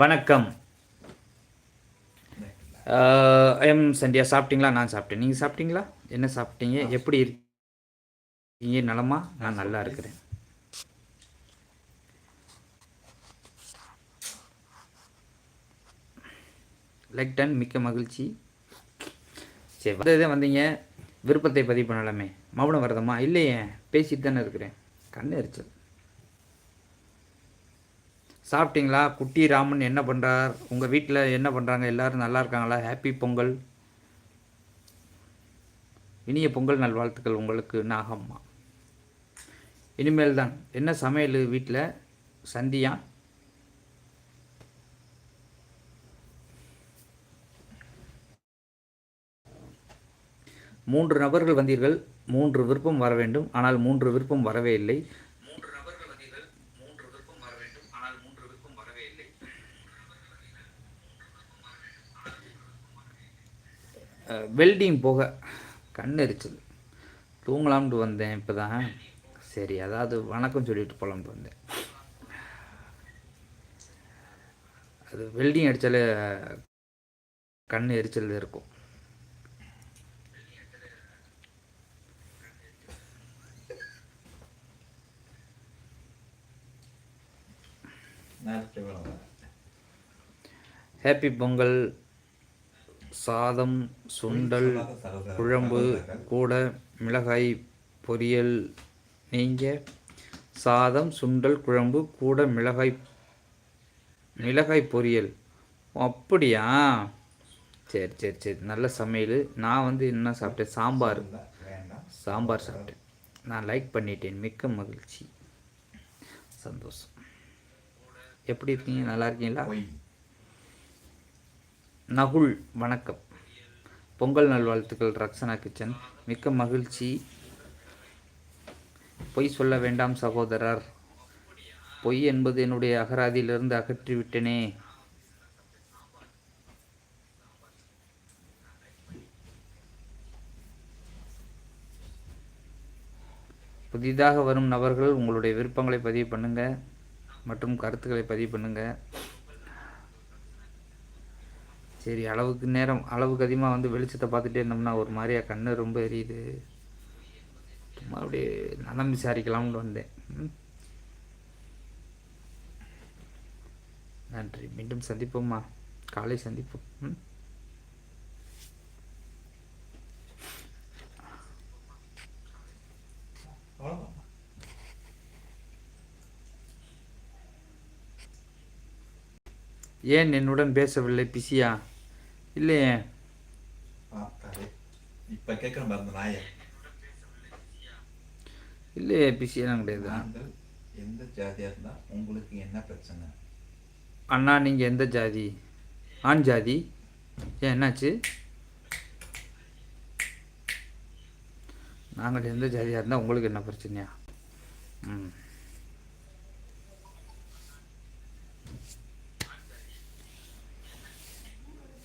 வணக்கம். எம் சந்தியா சாப்பிட்டீங்களா? நான் சாப்பிட்டேன். நீங்கள் சாப்பிட்டீங்களா? என்ன சாப்பிட்டீங்க? எப்படி இருக்கீங்க? நலமா? நான் நல்லா இருக்கிறேன். லைக் டன் மிக்க மகிழ்ச்சி. சரி வந்ததே வந்தீங்க. விருப்பத்தை பதிவு பண்ணலாமே. மௌனம் வரதம்மா இல்லையே. பேசிட்டு தானே இருக்கிறேன். கண்ணு எரிச்சல். சாப்பிட்டீங்களா? குட்டி ராமன் என்ன பண்ணுறார் உங்கள் வீட்டில் என்ன பண்ணுறாங்க எல்லாரும் நல்லா இருக்காங்களா? ஹாப்பி பொங்கல். இனிய பொங்கல் நல்வாழ்த்துக்கள் உங்களுக்கு நாகம்மா. இனிமேல் தான் என்ன சமையல் வீட்டில் சந்தியா? மூன்று நபர்கள் வந்தீர்கள். மூன்று விருப்பம் வர வேண்டும். ஆனால் மூன்று விருப்பம் வரவே இல்லை மூன்று நபர்கள் வந்தீர்கள் மூன்று விருப்பம் வர வேண்டும் ஆனால் மூன்று விருப்பம் வரவே இல்லை வெல்டிங் போக கண் எரிச்சல் தூங்கலாம்னு வந்தேன் இப்போ தான் சரி அதாவது வணக்கம் சொல்லிட்டு போகலாம்னு வந்தேன் அது வெல்டிங் அடித்தாலே கண் எரிச்சல் இருக்கும். ஹாப்பி பொங்கல். சாதம் சுண்டல் குழம்பு கூட மிளகாய் பொரியல். நீங்கள் சாதம் சுண்டல் குழம்பு கூட மிளகாய் மிளகாய் பொரியல். அப்படியா? சரி சரி சரி. நல்ல சமையல். நான் வந்து என்ன சாப்பிட்டேன். சாம்பார். சாம்பார் சாப்பிட்டேன். நான் லைக் பண்ணிட்டேன். மிக்க மகிழ்ச்சி. சந்தோஷம். எப்படி இருக்கீங்க? நல்லா இருக்கீங்களா? நகுல் வணக்கம். பொங்கல் நல்வாழ்த்துக்கள் ரக்ஷனா கிச்சன். மிக்க மகிழ்ச்சி. பொய் சொல்ல வேண்டாம் சகோதரர். பொய் என்பது என்னுடைய அகராதியிலிருந்து அகற்றிவிட்டேனே. புதிதாக வரும் நபர்கள் உங்களுடைய விருப்பங்களை பதிவு பண்ணுங்கள் மற்றும் கருத்துக்களை பதிவு பண்ணுங்கள் சரி அளவுக்கு நேரம் அளவுக்கு அதிகமாக வந்து வெளிச்சத்தை பார்த்துட்டே இருந்தோம்னா ஒரு மாதிரியா கண்ணு ரொம்ப எரியுது. சும்மா அப்படியே நலம் விசாரிக்கலாம்னு வந்தேன். நன்றி. மீண்டும் சந்திப்போம்மா. காலை சந்திப்போம். ஏன் என்னுடன் பேசவில்லை பிஸியா? இல்லையே இப்போ கேட்குற பாருங்க நாயை இல்லையே பிஸியெல்லாம் கிடையாது எந்த ஜாதியாக இருந்தால் உங்களுக்கு என்ன பிரச்சனை அண்ணா நீங்கள் எந்த ஜாதி ஆண் ஜாதி ஏன் என்னாச்சு நாங்கள் எந்த ஜாதியாக இருந்தால் உங்களுக்கு என்ன பிரச்சனையா ம்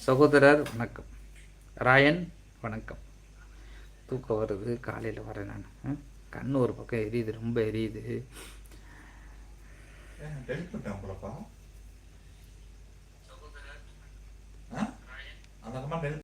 சகோதரர் வணக்கம். ராயன் வணக்கம். தூக்கம் வருது காலையில் வரேன் நான். கண் ஒரு பக்கம் எரியுது ரொம்ப எரியுது. அந்த